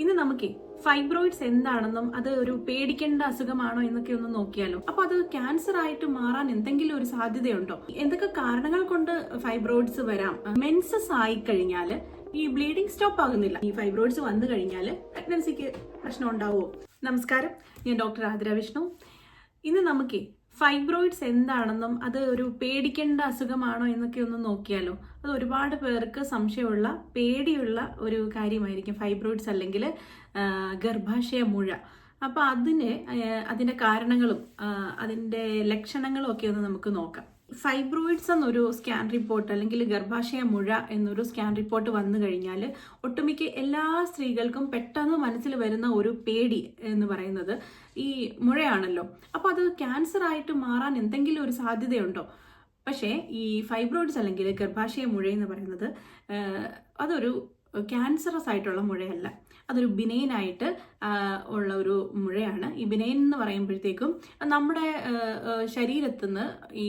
ഇന്ന് നമുക്ക് ഫൈബ്രോയിഡ്സ് എന്താണെന്നും അത് ഒരു പേടിക്കേണ്ട അസുഖമാണോ എന്നൊക്കെ ഒന്ന് നോക്കിയാലോ. അപ്പൊ അത് ക്യാൻസർ ആയിട്ട് മാറാൻ എന്തെങ്കിലും ഒരു സാധ്യതയുണ്ടോ? എന്തൊക്കെ കാരണങ്ങൾ കൊണ്ട് ഫൈബ്രോയിഡ്സ് വരാം? മെൻസസ് ആയി കഴിഞ്ഞാൽ ഈ ബ്ലീഡിംഗ് സ്റ്റോപ്പ് ആകുന്നില്ല. ഈ ഫൈബ്രോയിഡ്സ് വന്നു കഴിഞ്ഞാൽ പ്രഗ്നൻസിക്ക് പ്രശ്നം ഉണ്ടാവുമോ നമസ്കാരം. ഞാൻ ഡോക്ടർ ആതിര വിഷ്ണു. ഇന്ന് നമുക്ക് ഫൈബ്രോയിഡ്സ് എന്താണെന്നും അത് ഒരു പേടിക്കേണ്ട അസുഖമാണോ എന്നൊക്കെ ഒന്ന് നോക്കിയാലോ. അത് ഒരുപാട് പേർക്ക് സംശയമുള്ള പേടിയുള്ള ഒരു കാര്യമായിരിക്കും ഫൈബ്രോയിഡ്സ് അല്ലെങ്കിൽ ഗർഭാശയ മുഴ. അപ്പോൾ അതിന് അതിന്റെ കാരണങ്ങളും അതിന്റെ ലക്ഷണങ്ങളും ഒക്കെ ഒന്ന് നമുക്ക് നോക്കാം. ഫൈബ്രോയിഡ്സ് എന്നൊരു സ്കാൻ റിപ്പോർട്ട് അല്ലെങ്കിൽ ഗർഭാശയ മുഴ എന്നൊരു സ്കാൻ റിപ്പോർട്ട് വന്നു കഴിഞ്ഞാൽ ഒട്ടുമിക്ക എല്ലാ സ്ത്രീകൾക്കും പെട്ടെന്ന് മനസ്സിൽ വരുന്ന ഒരു പേടി എന്ന് പറയുന്നത് ഈ മുഴയാണല്ലോ. അപ്പോൾ അത് ക്യാൻസർ ആയിട്ട് മാറാൻ എന്തെങ്കിലും ഒരു സാധ്യതയുണ്ടോ? പക്ഷേ ഈ ഫൈബ്രോയിഡ്സ് അല്ലെങ്കിൽ ഗർഭാശയ മുഴ എന്ന് പറയുന്നത് അതൊരു ക്യാൻസറസ് ആയിട്ടുള്ള മുഴയല്ല. അതൊരു ബിനൈനായിട്ട് ഉള്ള ഒരു മുഴയാണ്. ഈ ബിനൈൻ എന്ന് പറയുമ്പോഴത്തേക്കും നമ്മുടെ ശരീരത്തിൽ നിന്ന് ഈ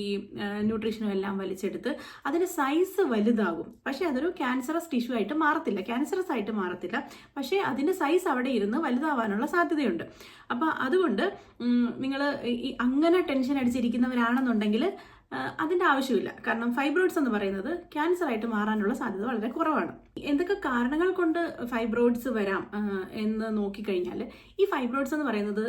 ന്യൂട്രീഷനും എല്ലാം വലിച്ചെടുത്ത് അതിന്റെ സൈസ് വലുതാകും. പക്ഷേ അതൊരു ക്യാൻസറസ് ടിഷ്യൂ ആയിട്ട് മാറത്തില്ല. ക്യാൻസറസ് ആയിട്ട് മാറത്തില്ല. പക്ഷേ അതിന്റെ സൈസ് അവിടെ ഇരുന്ന് വലുതാവാനുള്ള സാധ്യതയുണ്ട്. അപ്പോൾ അതുകൊണ്ട് നിങ്ങൾ അങ്ങനെ ടെൻഷൻ അടിച്ചിരിക്കുന്നവരാണെന്നുണ്ടെങ്കിൽ ആ, അതിന്റെ ആവശ്യമില്ല. കാരണം ഫൈബ്രോയിഡ്സ് എന്ന് പറയുന്നത് ക്യാൻസർ ആയിട്ട് മാറാനുള്ള സാധ്യത വളരെ കുറവാണ്. എന്തൊക്കെ കാരണങ്ങൾ കൊണ്ട് ഫൈബ്രോയിഡ്സ് വരാം എന്ന് നോക്കിക്കഴിഞ്ഞാൽ ഈ ഫൈബ്രോയിഡ്സ് എന്ന് പറയുന്നത്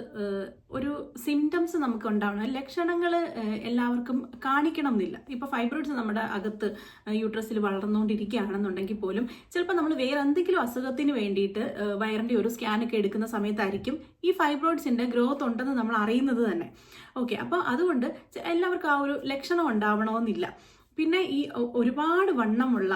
ഒരു സിംറ്റംസ് നമുക്ക് ഉണ്ടാവണം. ലക്ഷണങ്ങൾ എല്ലാവർക്കും കാണിക്കണം എന്നില്ല ഇപ്പൊ ഫൈബ്രോയിഡ്സ് നമ്മുടെ അകത്ത് യൂട്രസിൽ വളർന്നുകൊണ്ടിരിക്കുകയാണെന്നുണ്ടെങ്കിൽ പോലും ചിലപ്പോൾ നമ്മൾ വേറെ എന്തെങ്കിലും അസുഖത്തിന് വേണ്ടിയിട്ട് വയറിന്റെ ഒരു സ്കാനൊക്കെ എടുക്കുന്ന സമയത്തായിരിക്കും ഈ ഫൈബ്രോയിഡ്സിന്റെ ഗ്രോത്ത് ഉണ്ടെന്ന് നമ്മൾ അറിയുന്നത് തന്നെ. ഓക്കെ അപ്പോൾ അതുകൊണ്ട് എല്ലാവർക്കും ആ ഒരു ലക്ഷണം ഉണ്ടാവണമെന്നില്ല. പിന്നെ ഈ ഒരുപാട് വണ്ണമുള്ള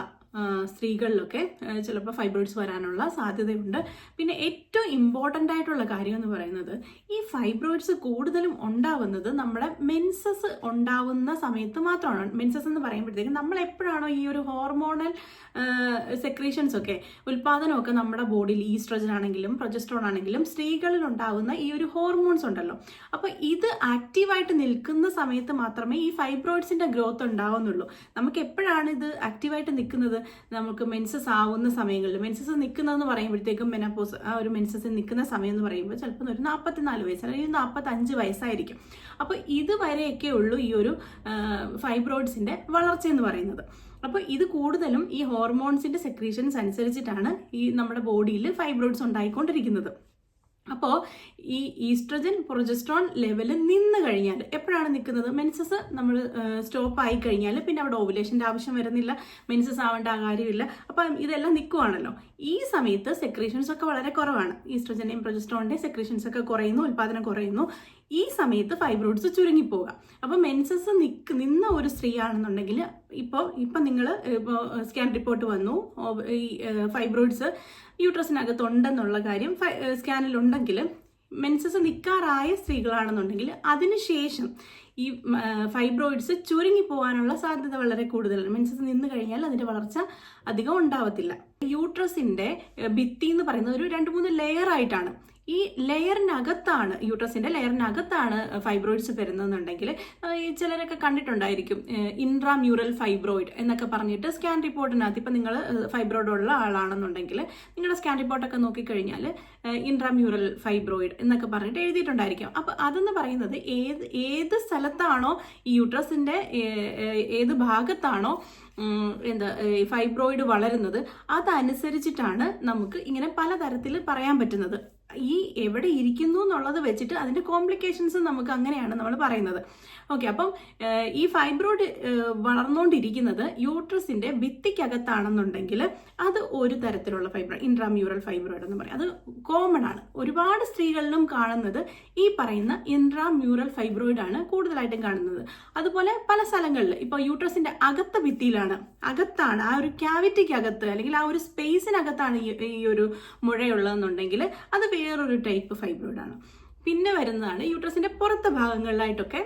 സ്ത്രീകളിലൊക്കെ ചിലപ്പോൾ ഫൈബ്രോയിഡ്സ് വരാനുള്ള സാധ്യതയുണ്ട്. പിന്നെ ഏറ്റവും ഇമ്പോർട്ടന്റ് ആയിട്ടുള്ള കാര്യം എന്ന് പറയുന്നത് ഈ ഫൈബ്രോയിഡ്സ് കൂടുതലും ഉണ്ടാവുന്നത് നമ്മുടെ മെൻസസ് ഉണ്ടാവുന്ന സമയത്ത് മാത്രമാണ്. മെൻസസ് എന്ന് പറയുമ്പോഴത്തേക്കും നമ്മൾ എപ്പോഴാണോ ഈ ഒരു ഹോർമോണൽ സെക്രീഷൻസ് ഒക്കെ ഉൽപാദനമൊക്കെ നമ്മുടെ ബോഡിയിൽ ഈസ്ട്രജൻ ആണെങ്കിലും പ്രൊജസ്ട്രോൺ ആണെങ്കിലും സ്ത്രീകളിൽ ഉണ്ടാവുന്ന ഈ ഒരു ഹോർമോൺസ് ഉണ്ടല്ലോ. അപ്പോൾ ഇത് ആക്റ്റീവായിട്ട് നിൽക്കുന്ന സമയത്ത് മാത്രമേ ഈ ഫൈബ്രോയിഡ്സിന്റെ ഗ്രോത്ത് ഉണ്ടാവുന്നുള്ളൂ. നമുക്ക് എപ്പോഴാണ് ഇത് ആക്റ്റീവായിട്ട് നിൽക്കുന്നത്? നമുക്ക് മെൻസസ് ആവുന്ന സമയങ്ങളിൽ മെൻസസ് നിൽക്കുന്നതെന്ന് പറയുമ്പോഴത്തേക്കും മെനപ്പോസ് ആ ഒരു മെൻസസ് നിൽക്കുന്ന സമയം എന്ന് പറയുമ്പോൾ ചിലപ്പോൾ ഒരു നാൽപ്പത്തിനാല് വയസ്സ് അല്ലെങ്കിൽ നാൽപ്പത്തഞ്ച് വയസ്സായിരിക്കും. അപ്പോൾ ഇതുവരെയൊക്കെ ഉള്ളൂ ഈ ഒരു ഫൈബ്രോയിഡ്സിന്റെ വളർച്ച എന്ന് പറയുന്നത്. അപ്പോൾ ഇത് കൂടുതലും ഈ ഹോർമോൺസിന്റെ സെക്രീഷൻസ് അനുസരിച്ചിട്ടാണ് ഈ നമ്മുടെ ബോഡിയിൽ ഫൈബ്രോയിഡ്സ് ഉണ്ടായിക്കൊണ്ടിരിക്കുന്നത്. അപ്പോൾ ഈ ഈസ്ട്രജൻ പ്രൊജസ്ട്രോൺ ലെവൽ നിന്ന് കഴിഞ്ഞാൽ എപ്പോഴാണ് നിൽക്കുന്നത് മെൻസസ് നമ്മൾ സ്റ്റോപ്പ് ആയി കഴിഞ്ഞാൽ പിന്നെ അവിടെ ഓവുലേഷന്റെ ആവശ്യം വരുന്നില്ല മെൻസസ് ആവേണ്ട കാര്യമില്ല. അപ്പം ഇതെല്ലാം നിൽക്കുവാണല്ലോ ഈ സമയത്ത് സെക്രീഷൻസ് ഒക്കെ വളരെ കുറവാണ്. ഈസ്ട്രജന്റെയും പ്രൊജസ്ട്രോണിന്റെയും സെക്രീഷൻസ് ഒക്കെ കുറയുന്നു ഉൽപ്പാദനം കുറയുന്നു. ഈ സമയത്ത് ഫൈബ്രോയിഡ്സ് ചുരുങ്ങിപ്പോവുക. അപ്പോൾ മെൻസസ് നിക്ക് നിന്ന ഒരു സ്ത്രീ ആണെന്നുണ്ടെങ്കിൽ ഇപ്പോൾ ഇപ്പം നിങ്ങൾ ഇപ്പോൾ സ്കാൻ റിപ്പോർട്ട് വന്നു ഈ ഫൈബ്രോയിഡ്സ് യൂട്രസിനകത്തുണ്ടെന്നുള്ള കാര്യം സ്കാനിൽ ഉണ്ടെങ്കിൽ മെൻസസ് നിൽക്കാറായ സ്ത്രീകളാണെന്നുണ്ടെങ്കിൽ അതിനുശേഷം ഈ ഫൈബ്രോയിഡ്സ് ചുരുങ്ങി പോകാനുള്ള സാധ്യത വളരെ കൂടുതലാണ്. മെൻസസ് നിന്ന് കഴിഞ്ഞാൽ അതിന്റെ വളർച്ച അധികം ഉണ്ടാവത്തില്ല. യൂട്രസിന്റെ ഭിത്തി എന്ന് പറയുന്നത് ഒരു രണ്ട് മൂന്ന് ലെയർ ആയിട്ടാണ്. ഈ ലെയറിനകത്താണ് യൂട്രസിന്റെ ലെയറിനകത്താണ് ഫൈബ്രോയിഡ്സ് വരുന്നതെന്നുണ്ടെങ്കിൽ ഈ ചിലരൊക്കെ കണ്ടിട്ടുണ്ടായിരിക്കും ഇൻട്രാ മ്യൂറൽ ഫൈബ്രോയിഡ് എന്നൊക്കെ പറഞ്ഞിട്ട് സ്കാൻ റിപ്പോർട്ടിനകത്ത്. ഇപ്പം നിങ്ങൾ ഫൈബ്രോയിഡ് ഉള്ള ആളാണെന്നുണ്ടെങ്കിൽ നിങ്ങളുടെ സ്കാൻ റിപ്പോർട്ടൊക്കെ നോക്കിക്കഴിഞ്ഞാൽ ഇൻട്രാമ്യൂറൽ ഫൈബ്രോയിഡ് എന്നൊക്കെ പറഞ്ഞിട്ട് എഴുതിയിട്ടുണ്ടായിരിക്കും. അപ്പോൾ അതെന്ന് പറയുന്നത് ഏത് ഏത് സ്ഥലത്താണോ ഈ ഏ- ഏത് ഭാഗത്താണോ എന്താ ഫൈബ്രോയിഡ് വളരുന്നത് അതനുസരിച്ചിട്ടാണ് നമുക്ക് ഇങ്ങനെ പലതരത്തിൽ പറയാൻ പറ്റുന്നത്. ഈ എവിടെ ഇരിക്കുന്നു എന്നുള്ളത് വെച്ചിട്ട് അതിന്റെ കോംപ്ലിക്കേഷൻസ് നമുക്ക് അങ്ങനെയാണ് നമ്മൾ പറയുന്നത്. ഓക്കെ അപ്പം ഈ ഫൈബ്രോയിഡ് വളർന്നുകൊണ്ടിരിക്കുന്നത് യൂട്രസിന്റെ ഭിത്തിക്കകത്താണെന്നുണ്ടെങ്കിൽ അത് ഒരു തരത്തിലുള്ള ഫൈബ്രോയിഡ് ഇൻട്രാമ്യൂറൽ ഫൈബ്രോയിഡ് എന്ന് പറയും. അത് കോമൺ ആണ്. ഒരുപാട് സ്ത്രീകളിലും കാണുന്നത് ഈ പറയുന്ന ഇൻട്രാമ്യൂറൽ ഫൈബ്രോയിഡ് ആണ് കൂടുതലായിട്ടും കാണുന്നത്. അതുപോലെ പല സ്ഥലങ്ങളിൽ ഇപ്പോൾ യൂട്രസിന്റെ അകത്ത ഭിത്തിയിലാണ്. അകത്താണ് ആ ഒരു ക്യാവിറ്റിക്കകത്ത് അല്ലെങ്കിൽ ആ ഒരു സ്പേസിനകത്താണ് ഈ ഒരു മുഴയുള്ളതെന്നുണ്ടെങ്കിൽ അത് വേറൊരു ടൈപ്പ് ഫൈബ്രോയിഡ് ആണ്. പിന്നെ വരുന്നതാണ് യൂട്രസിന്റെ പുറത്തെ ഭാഗങ്ങളിലായിട്ടൊക്കെ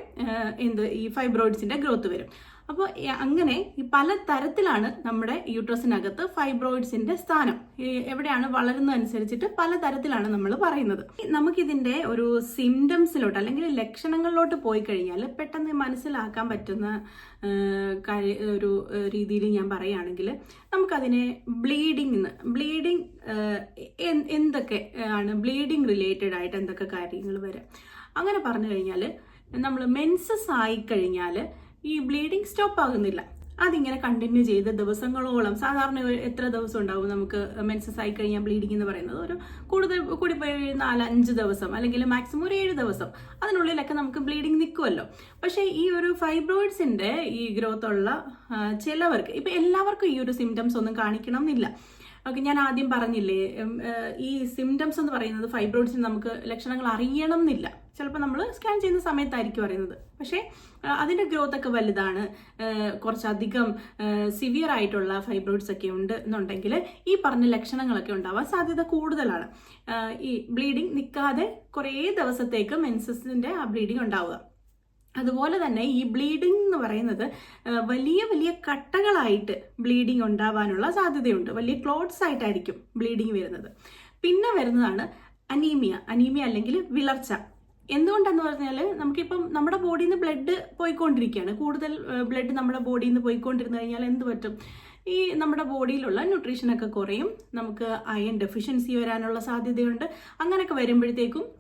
എന്ത് ഈ ഫൈബ്രോയിഡ്സിന്റെ ഗ്രോത്ത് വരും. അപ്പോൾ അങ്ങനെ ഈ പല തരത്തിലാണ് നമ്മുടെ യൂട്രസിനകത്ത് ഫൈബ്രോയിഡ്സിന്റെ സ്ഥാനം. എവിടെയാണ് വളരുന്നതനുസരിച്ചിട്ട് പല തരത്തിലാണ് നമ്മൾ പറയുന്നത്. നമുക്കിതിന്റെ ഒരു സിംറ്റംസിലോട്ട് അല്ലെങ്കിൽ ലക്ഷണങ്ങളിലോട്ട് പോയി കഴിഞ്ഞാൽ പെട്ടെന്ന് മനസ്സിലാക്കാൻ പറ്റുന്ന ഒരു രീതിയിൽ ഞാൻ പറയുകയാണെങ്കിൽ നമുക്കതിനെ ബ്ലീഡിംഗ് ബ്ലീഡിങ് എന്തൊക്കെ ആണ് ബ്ലീഡിങ് റിലേറ്റഡ് ആയിട്ട് എന്തൊക്കെ കാര്യങ്ങൾ വരാം. അങ്ങനെ പറഞ്ഞു കഴിഞ്ഞാൽ നമ്മൾ മെൻസസ് ആയി കഴിഞ്ഞാൽ ഈ ബ്ലീഡിങ് സ്റ്റോപ്പ് ആകുന്നില്ല. അതിങ്ങനെ കണ്ടിന്യൂ ചെയ്ത് ദിവസങ്ങളോളം സാധാരണ എത്ര ദിവസം ഉണ്ടാവും നമുക്ക് മെൻസസ് ആയി കഴിഞ്ഞാൽ ബ്ലീഡിംഗ് എന്ന് പറയുന്നത്? ഒരു കൂടുതൽ കൂടി പോയി നാല് അഞ്ച് ദിവസം അല്ലെങ്കിൽ മാക്സിമം ഒരു ഏഴ് ദിവസം. അതിനുള്ളിലൊക്കെ നമുക്ക് ബ്ലീഡിംഗ് നിൽക്കുമല്ലോ പക്ഷേ ഈ ഒരു ഫൈബ്രോയിഡ്സിന്റെ ഈ ഗ്രോത്ത് ഉള്ള ചിലവർക്ക് ഇപ്പൊ എല്ലാവർക്കും ഈ ഒരു സിംറ്റംസ് ഒന്നും കാണിക്കണം എന്നില്ല ഓക്കെ ഞാൻ ആദ്യം പറഞ്ഞില്ലേ ഈ സിംറ്റംസ് എന്ന് പറയുന്നത് ഫൈബ്രോയിഡ്സിന് നമുക്ക് ലക്ഷണങ്ങൾ അറിയണം എന്നില്ല ചിലപ്പോൾ നമ്മൾ സ്കാൻ ചെയ്യുന്ന സമയത്തായിരിക്കും അറിയുന്നത്. പക്ഷേ അതിന്റെ ഗ്രോത്ത് ഒക്കെ വലുതാണ്. കുറച്ചധികം സിവിയർ ആയിട്ടുള്ള ഫൈബ്രോയിഡ്സ് ഒക്കെ ഉണ്ട് എന്നുണ്ടെങ്കിൽ ഈ പറഞ്ഞ ലക്ഷണങ്ങളൊക്കെ ഉണ്ടാവാൻ സാധ്യത കൂടുതലാണ്. ഈ ബ്ലീഡിങ് നിൽക്കാതെ കുറേ ദിവസത്തേക്ക് മെൻസസിന്റെ ആ ബ്ലീഡിങ് ഉണ്ടാവുക. അതുപോലെ തന്നെ ഈ ബ്ലീഡിംഗ് എന്ന് പറയുന്നത് വലിയ വലിയ കട്ടകളായിട്ട് ബ്ലീഡിംഗ് ഉണ്ടാവാനുള്ള സാധ്യതയുണ്ട്. വലിയ ക്ലോട്ട്സ് ആയിട്ടായിരിക്കും ബ്ലീഡിംഗ് വരുന്നത്. പിന്നെ വരുന്നതാണ് അനീമിയ. അനീമിയ അല്ലെങ്കിൽ വിളർച്ച. എന്തുകൊണ്ടെന്ന് പറഞ്ഞാൽ നമുക്കിപ്പം നമ്മുടെ ബോഡിയിൽ നിന്ന് ബ്ലഡ് പോയിക്കൊണ്ടിരിക്കുകയാണ്. കൂടുതൽ ബ്ലഡ് നമ്മുടെ ബോഡിയിൽ നിന്ന് പോയിക്കൊണ്ടിരുന്നു കഴിഞ്ഞാൽ എന്ത് പറ്റും? ഈ നമ്മുടെ ബോഡിയിലുള്ള ന്യൂട്രീഷനൊക്കെ കുറയും. നമുക്ക് അയൺ ഡെഫിഷ്യൻസി വരാനുള്ള സാധ്യതയുണ്ട്. അങ്ങനെയൊക്കെ വരുമ്പോഴത്തേക്കും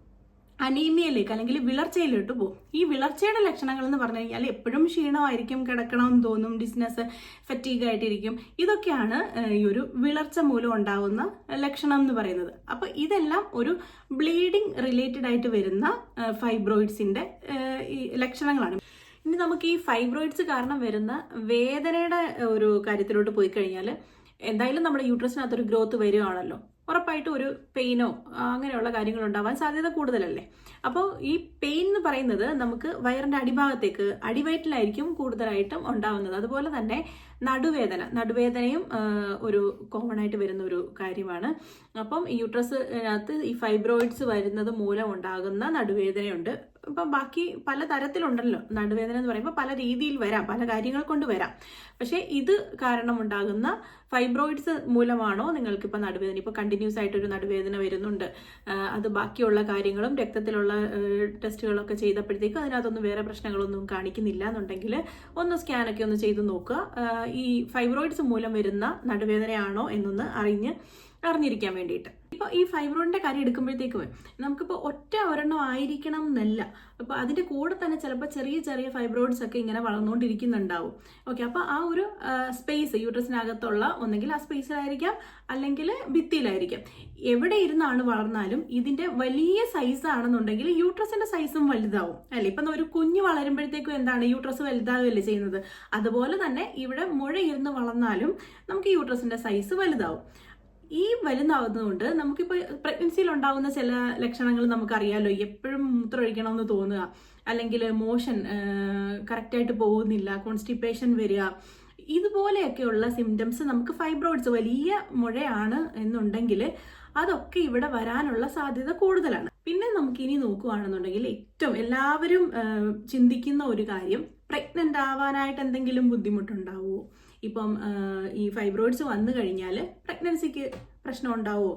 അനീമിയയിലേക്ക് അല്ലെങ്കിൽ വിളർച്ചയിലോട്ട് പോകും. ഈ വിളർച്ചയുടെ ലക്ഷണങ്ങൾ എന്ന് പറഞ്ഞു കഴിഞ്ഞാൽ എപ്പോഴും ക്ഷീണമായിരിക്കും കിടക്കണമെന്ന് തോന്നും ഡിസ്നസ് ഫറ്റീഗ് ആയിട്ടിരിക്കും. ഇതൊക്കെയാണ് ഈ ഒരു വിളർച്ച മൂലം ഉണ്ടാകുന്ന ലക്ഷണം എന്ന് പറയുന്നത്. അപ്പൊ ഇതെല്ലാം ഒരു ബ്ലീഡിംഗ് റിലേറ്റഡ് ആയിട്ട് വരുന്ന ഫൈബ്രോയിഡ്സിന്റെ ഈ ലക്ഷണങ്ങളാണ്. ഇനി നമുക്ക് ഈ ഫൈബ്രോയിഡ്സ് കാരണം വരുന്ന വേദനയുടെ ഒരു കാര്യത്തിലോട്ട് പോയി കഴിഞ്ഞാൽ എന്തായാലും നമ്മുടെ യൂട്രസിനകത്തൊരു ഗ്രോത്ത് വരികയാണല്ലോ ഉറപ്പായിട്ടും ഒരു പെയിനോ അങ്ങനെയുള്ള കാര്യങ്ങൾ ഉണ്ടാവാൻ സാധ്യത കൂടുതലല്ലേ? അപ്പോൾ ഈ പെയിൻ എന്ന് പറയുന്നത് നമുക്ക് വയറിന്റെ അടിഭാഗത്തേക്ക് അടിവയറ്റിലായിരിക്കും കൂടുതലായിട്ടും ഉണ്ടാവുന്നത്. അതുപോലെ തന്നെ നടുവേദന. നടുവേദനയും ഒരു കോമൺ ആയിട്ട് വരുന്ന ഒരു കാര്യമാണ്. അപ്പം യൂട്രസിനകത്ത് ഈ ഫൈബ്രോയിഡ്സ് വരുന്നത് മൂലം ഉണ്ടാകുന്ന നടുവേദനയുണ്ട്. ഇപ്പം ബാക്കി പല തരത്തിലുണ്ടല്ലോ നടുവേദന എന്ന് പറയുമ്പോൾ പല രീതിയിൽ വരാം പല കാര്യങ്ങൾ കൊണ്ട് വരാം. പക്ഷേ ഇത് കാരണം ഉണ്ടാകുന്ന ഫൈബ്രോയിഡ്സ് മൂലമാണോ നിങ്ങൾക്ക് ഇപ്പം നടുവേദന? ഇപ്പോൾ കണ്ടിന്യൂസ് ആയിട്ട് ഒരു നടുവേദന വരുന്നുണ്ട്. അത് ബാക്കിയുള്ള കാര്യങ്ങളും രക്തത്തിലുള്ള ടെസ്റ്റുകളൊക്കെ ചെയ്തപ്പോഴത്തേക്കും അതിനകത്തൊന്നും വേറെ പ്രശ്നങ്ങളൊന്നും കാണിക്കുന്നില്ല എന്നുണ്ടെങ്കിൽ ഒന്ന് സ്കാനൊക്കെ ഒന്ന് ചെയ്ത് നോക്കുക. ഈ ഫൈബ്രോയിഡ്സ് മൂലം വരുന്ന നടുവേദനയാണോ എന്നൊന്ന് അറിഞ്ഞ് അറിഞ്ഞിരിക്കാൻ വേണ്ടിയിട്ട്. ഇപ്പൊ ഈ ഫൈബ്രോയിഡിന്റെ കാര്യം എടുക്കുമ്പോഴത്തേക്കും നമുക്കിപ്പോൾ ഒറ്റ ഒരെണ്ണം ആയിരിക്കണം എന്നല്ല. അപ്പൊ അതിന്റെ കൂടെ തന്നെ ചിലപ്പോൾ ചെറിയ ചെറിയ ഫൈബ്രോയിഡ്സ് ഒക്കെ ഇങ്ങനെ വളർന്നുകൊണ്ടിരിക്കുന്നുണ്ടാവും. ഓക്കെ അപ്പോൾ ആ ഒരു സ്പേസ് യൂട്രസിനകത്തുള്ള ഒന്നെങ്കിൽ ആ സ്പേസിലായിരിക്കാം അല്ലെങ്കിൽ ഭിത്തിയിലായിരിക്കാം. എവിടെ ഇരുന്നാണ് വളർന്നാലും ഇതിന്റെ വലിയ സൈസ് ആണെന്നുണ്ടെങ്കിൽ യൂട്രസിന്റെ സൈസും വലുതാവും. അല്ലെ? ഇപ്പൊ ഒരു കുഞ്ഞ് വളരുമ്പോഴത്തേക്കും എന്താണ്? യൂട്രസ് വലുതാവുകയല്ലേ ചെയ്യുന്നത്? അതുപോലെ തന്നെ ഇവിടെ മുഴ ഇരുന്ന് വളർന്നാലും നമുക്ക് യൂട്രസിന്റെ സൈസ് വലുതാവും. ഈ വലുതാവുന്നതുകൊണ്ട് നമുക്കിപ്പോൾ പ്രഗ്നൻസിയിൽ ഉണ്ടാകുന്ന ചില ലക്ഷണങ്ങൾ നമുക്കറിയാലോ. എപ്പോഴും മൂത്രമൊഴിക്കണമെന്ന് തോന്നുക. അല്ലെങ്കിൽ മോഷൻ കറക്റ്റായിട്ട് പോകുന്നില്ല കോൺസ്റ്റിപ്പേഷൻ വരിക. ഇതുപോലെയൊക്കെയുള്ള സിംറ്റംസ് നമുക്ക് ഫൈബ്രോയിഡ്സ് വലിയ മുഴയാണ് എന്നുണ്ടെങ്കിൽ അതൊക്കെ ഇവിടെ വരാനുള്ള സാധ്യത കൂടുതലാണ്. പിന്നെ നമുക്കിനി നോക്കുകയാണെന്നുണ്ടെങ്കിൽ ഏറ്റവും എല്ലാവരും ചിന്തിക്കുന്ന ഒരു കാര്യം പ്രഗ്നന്റ് ആവാനായിട്ട് എന്തെങ്കിലും ബുദ്ധിമുട്ടുണ്ടാവുമോ ഇപ്പം ഈ ഫൈബ്രോയിഡ്സ് വന്നു കഴിഞ്ഞാൽ പ്രഗ്നൻസിക്ക് പ്രശ്നം ഉണ്ടാവുമോ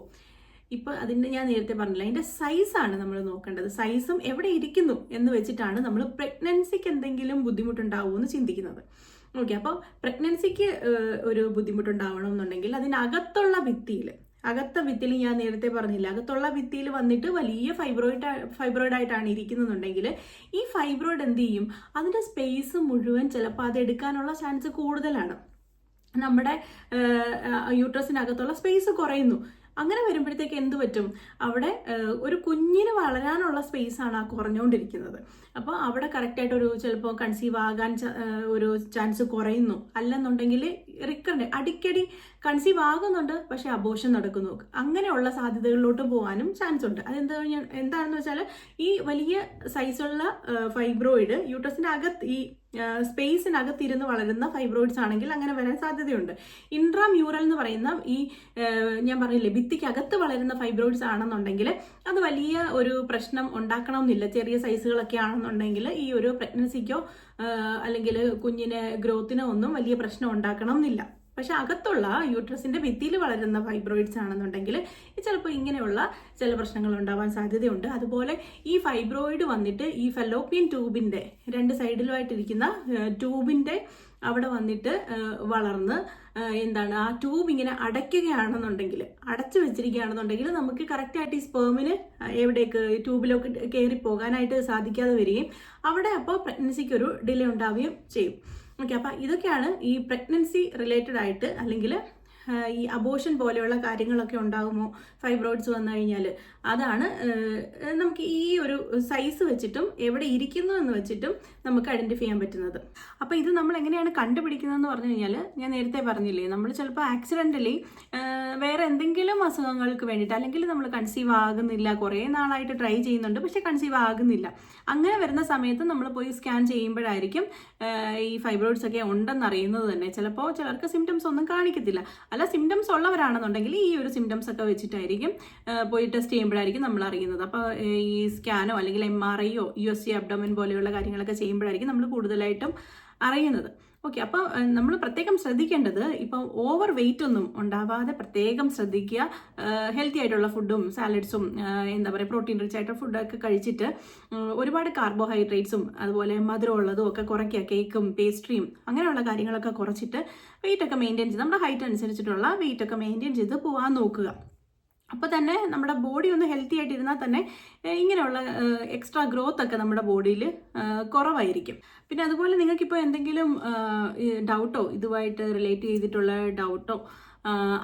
ഇപ്പൊ അതിന്റെ ഞാൻ നേരത്തെ പറഞ്ഞില്ല അതിന്റെ സൈസാണ് നമ്മൾ നോക്കേണ്ടത്. സൈസും എവിടെ ഇരിക്കുന്നു എന്ന് വെച്ചിട്ടാണ് നമ്മൾ പ്രഗ്നൻസിക്ക് എന്തെങ്കിലും ബുദ്ധിമുട്ടുണ്ടാവുമോ എന്ന് ചിന്തിക്കുന്നത് ഓക്കെ അപ്പോൾ പ്രഗ്നൻസിക്ക് ഒരു ബുദ്ധിമുട്ടുണ്ടാവണം എന്നുണ്ടെങ്കിൽ അതിനകത്തുള്ള ഭിത്തിയിൽ അകത്ത ഭിത്തിയിൽ ഞാൻ നേരത്തെ പറഞ്ഞില്ല അകത്തുള്ള ഭിത്തിയിൽ വന്നിട്ട് വലിയ ഫൈബ്രോയിഡ് ഫൈബ്രോയിഡ് ആയിട്ടാണ് ഇരിക്കുന്നുണ്ടെങ്കിൽ ഈ ഫൈബ്രോയിഡ് എന്ത് ചെയ്യും? അതിന്റെ സ്പേസ് മുഴുവൻ ചിലപ്പോൾ അത് എടുക്കാനുള്ള ചാൻസ് കൂടുതലാണ്. നമ്മുടെ യൂട്രസിനകത്തുള്ള സ്പേസ് കുറയുന്നു. അങ്ങനെ വരുമ്പോഴത്തേക്ക് എന്ത് പറ്റും? അവിടെ ഒരു കുഞ്ഞിന് വളരാനുള്ള സ്പേസ് ആണ് ആ കുറഞ്ഞുകൊണ്ടിരിക്കുന്നത്. അപ്പോൾ അവിടെ കറക്റ്റായിട്ട് ഒരു ചിലപ്പോൾ കൺസീവ് ആകാൻ ഒരു ചാൻസ് കുറയുന്നു. അല്ലെന്നുണ്ടെങ്കിൽ റിക്കറിന്റെ അടിക്കടി കൺസീവ് ആകുന്നുണ്ട് പക്ഷെ അബോഷൻ നടക്കുന്നു. അങ്ങനെയുള്ള സാധ്യതകളിലോട്ട് പോകാനും ചാൻസ് ഉണ്ട്. അതെന്താ എന്താണെന്ന് വെച്ചാൽ ഈ വലിയ സൈസുള്ള ഫൈബ്രോയിഡ് യൂട്രസിന്റെ അകത്ത് ഈ സ്പേസിനകത്തിരുന്ന് വളരുന്ന ഫൈബ്രോയിഡ്സ് ആണെങ്കിൽ അങ്ങനെ വരാൻ സാധ്യതയുണ്ട്. ഇൻട്രാമ്യൂറൽ എന്ന് പറയുന്ന ഈ ഞാൻ പറഞ്ഞില്ലേ ഭിത്തിക്കകത്ത് വളരുന്ന ഫൈബ്രോയിഡ്സ് ആണെന്നുണ്ടെങ്കിൽ അത് വലിയ ഒരു പ്രശ്നം ഉണ്ടാക്കണമെന്നില്ല. ചെറിയ സൈസുകളൊക്കെ ആണെന്നുണ്ടെങ്കിൽ ഈ ഒരു പ്രഗ്നൻസിക്കോ അല്ലെങ്കിൽ കുഞ്ഞിന് ഗ്രോത്തിനോ ഒന്നും വലിയ പ്രശ്നം ഉണ്ടാക്കണം എന്നില്ല പക്ഷെ അകത്തുള്ള യൂട്രസിന്റെ ഭിത്തിയിൽ വളരുന്ന ഫൈബ്രോയിഡ്സ് ആണെന്നുണ്ടെങ്കിൽ ചിലപ്പോൾ ഇങ്ങനെയുള്ള ചില പ്രശ്നങ്ങൾ ഉണ്ടാവാൻ സാധ്യതയുണ്ട്. അതുപോലെ ഈ ഫൈബ്രോയിഡ് വന്നിട്ട് ഈ ഫെലോപ്പിയൻ ട്യൂബിന്റെ രണ്ട് സൈഡിലുമായിട്ടിരിക്കുന്ന ട്യൂബിന്റെ അവിടെ വന്നിട്ട് വളർന്ന് എന്താണ് ആ ട്യൂബ് ഇങ്ങനെ അടയ്ക്കുകയാണെന്നുണ്ടെങ്കിൽ അടച്ചു വെച്ചിരിക്കുകയാണെന്നുണ്ടെങ്കിൽ നമുക്ക് കറക്റ്റായിട്ട് ഈ സ്പേമിന് എവിടേക്ക് ട്യൂബിലൊക്കെ കയറി പോകാനായിട്ട് സാധിക്കാതെ വരികയും അവിടെ അപ്പോൾ പ്രഗ്നൻസിക്ക് ഒരു ഡിലേ ഉണ്ടാവുകയും ചെയ്യും. ഓക്കെ അപ്പം ഇതൊക്കെയാണ് ഈ പ്രഗ്നൻസി റിലേറ്റഡ് ആയിട്ട് അല്ലെങ്കിൽ ഈ അബോഷൻ പോലെയുള്ള കാര്യങ്ങളൊക്കെ ഉണ്ടാകുമോ? ഫൈബ്രോയിഡ്സ് വന്നു കഴിഞ്ഞാൽ അതാണ് നമുക്ക് ഈ ഒരു സൈസ് വെച്ചിട്ടും എവിടെ ഇരിക്കുന്നു എന്ന് വെച്ചിട്ടും നമുക്ക് ഐഡന്റിഫൈ ചെയ്യാൻ പറ്റുന്നത്. അപ്പോൾ ഇത് നമ്മൾ എങ്ങനെയാണ് കണ്ടുപിടിക്കുന്നതെന്ന് പറഞ്ഞു കഴിഞ്ഞാൽ ഞാൻ നേരത്തെ പറഞ്ഞില്ലേ നമ്മൾ ചിലപ്പോൾ ആക്സിഡന്റലി വേറെ എന്തെങ്കിലും അസുഖങ്ങൾക്ക് വേണ്ടിയിട്ട് അല്ലെങ്കിൽ നമ്മൾ കൺസീവ് ആകുന്നില്ല കുറേ നാളായിട്ട് ട്രൈ ചെയ്യുന്നുണ്ട് പക്ഷെ കൺസീവ് ആകുന്നില്ല. അങ്ങനെ വരുന്ന സമയത്ത് നമ്മൾ പോയി സ്കാൻ ചെയ്യുമ്പോഴായിരിക്കും ഈ ഫൈബ്രോയിഡ്സ് ഒക്കെ ഉണ്ടെന്ന് അറിയുന്നത് തന്നെ. ചിലപ്പോൾ ചിലർക്ക് സിംറ്റംസ് ഒന്നും കാണിക്കത്തില്ല. അല്ല സിംറ്റംസ് ഉള്ളവരാണെന്നുണ്ടെങ്കിൽ ഈ ഒരു സിംറ്റംസ് ഒക്കെ വെച്ചിട്ടായിരിക്കും പോയി ടെസ്റ്റ് ചെയ്യുമ്പോഴായിരിക്കും നമ്മൾ അറിയുന്നത്. അപ്പോൾ ഈ സ്കാനോ അല്ലെങ്കിൽ എം ആർ ഐയോ യു എസ് സി അബ്ഡോമിൻ പോലെയുള്ള കാര്യങ്ങളൊക്കെ ചെയ്യുമ്പോഴായിരിക്കും നമ്മൾ കൂടുതലായിട്ടും അറിയുന്നത്. ഓക്കെ അപ്പോൾ നമ്മൾ പ്രത്യേകം ശ്രദ്ധിക്കേണ്ടത് ഇപ്പം ഓവർ വെയിറ്റ് ഒന്നും ഉണ്ടാവാതെ പ്രത്യേകം ശ്രദ്ധിക്കുക. ഹെൽത്തി ആയിട്ടുള്ള ഫുഡും സാലഡ്സും എന്താ പറയുക പ്രോട്ടീൻ റിച്ച് ആയിട്ടുള്ള ഫുഡൊക്കെ കഴിച്ചിട്ട് ഒരുപാട് കാർബോഹൈഡ്രേറ്റ്സും അതുപോലെ മധുരമുള്ളതും ഒക്കെ കുറയ്ക്കുക. കേക്കും പേസ്ട്രിയും അങ്ങനെയുള്ള കാര്യങ്ങളൊക്കെ കുറച്ചിട്ട് വെയിറ്റ് ഒക്കെ മെയിന്റെയിൻ ചെയ്ത് നമ്മുടെ ഹൈറ്റ് അനുസരിച്ചിട്ടുള്ള വെയിറ്റ് ഒക്കെ മെയിന്റെയിൻ ചെയ്ത് പോകാൻ നോക്കുക. അപ്പോൾ തന്നെ നമ്മുടെ ബോഡി ഒന്ന് ഹെൽത്തി ആയിട്ട് ഇരുന്നാൽ തന്നെ ഇങ്ങനെയുള്ള എക്സ്ട്രാ ഗ്രോത്ത് ഒക്കെ നമ്മുടെ ബോഡിയിൽ കുറവായിരിക്കും. പിന്നെ അതുപോലെ നിങ്ങൾക്കിപ്പോൾ എന്തെങ്കിലും ഡൗട്ടോ ഇതുമായിട്ട് റിലേറ്റ് ചെയ്തിട്ടുള്ള ഡൗട്ടോ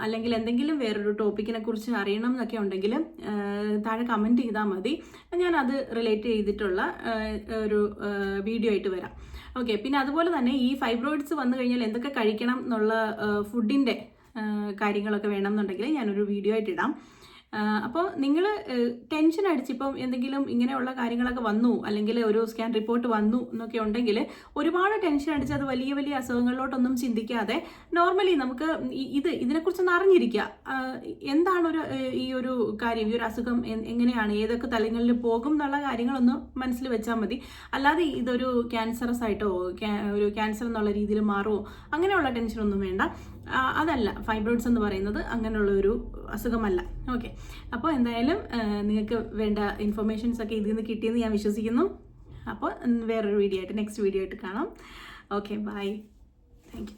അല്ലെങ്കിൽ എന്തെങ്കിലും വേറൊരു ടോപ്പിക്കിനെ കുറിച്ച് അറിയണം എന്നൊക്കെ ഉണ്ടെങ്കിൽ താഴെ കമന്റ് ചെയ്താൽ മതി. ഞാൻ അത് റിലേറ്റ് ചെയ്തിട്ടുള്ള ഒരു വീഡിയോ ആയിട്ട് വരാം. ഓക്കെ പിന്നെ അതുപോലെ തന്നെ ഈ ഫൈബ്രോയിഡ്സ് വന്നു കഴിഞ്ഞാൽ എന്തൊക്കെ കഴിക്കണം എന്നുള്ള ഫുഡിന്റെ കാര്യങ്ങളൊക്കെ വേണമെന്നുണ്ടെങ്കിൽ ഞാനൊരു വീഡിയോ ആയിട്ട് ഇടാം. അപ്പോൾ നിങ്ങൾ ടെൻഷൻ അടിച്ചിപ്പം എന്തെങ്കിലും ഇങ്ങനെയുള്ള കാര്യങ്ങളൊക്കെ വന്നു അല്ലെങ്കിൽ ഒരു സ്കാൻ റിപ്പോർട്ട് വന്നു എന്നൊക്കെ ഉണ്ടെങ്കിൽ ഒരുപാട് ടെൻഷൻ അടിച്ച് അത് വലിയ വലിയ അസുഖങ്ങളിലോട്ടൊന്നും ചിന്തിക്കാതെ നോർമലി നമുക്ക് ഇത് ഇതിനെക്കുറിച്ചൊന്ന് അറിഞ്ഞിരിക്കുക എന്താണ് ഒരു ഈ ഒരു കാര്യം ഈ ഒരു അസുഖം എങ്ങനെയാണ് ഏതൊക്കെ തലങ്ങളിൽ പോകും എന്നുള്ള കാര്യങ്ങളൊന്ന് മനസ്സിൽ വെച്ചാൽ മതി. അല്ലാതെ ഇതൊരു ക്യാൻസറസ് ആയിട്ടോ ഒരു ക്യാൻസർ എന്നുള്ള രീതിയിൽ മാറുമോ അങ്ങനെയുള്ള ടെൻഷനൊന്നും വേണ്ട. അതല്ല. ഫൈബ്രോയിഡ്സ് എന്ന് പറയുന്നത് അങ്ങനെയുള്ള ഒരു അസുഖമല്ല. ഓക്കെ അപ്പോൾ എന്തായാലും നിങ്ങൾക്ക് വേണ്ട ഇൻഫർമേഷൻസ് ഒക്കെ ഇതിൽ നിന്ന് കിട്ടിയെന്ന് ഞാൻ വിശ്വസിക്കുന്നു. അപ്പോൾ വേറൊരു വീഡിയോ ആയിട്ട് നെക്സ്റ്റ് വീഡിയോ ആയിട്ട് കാണാം. Okay bye thank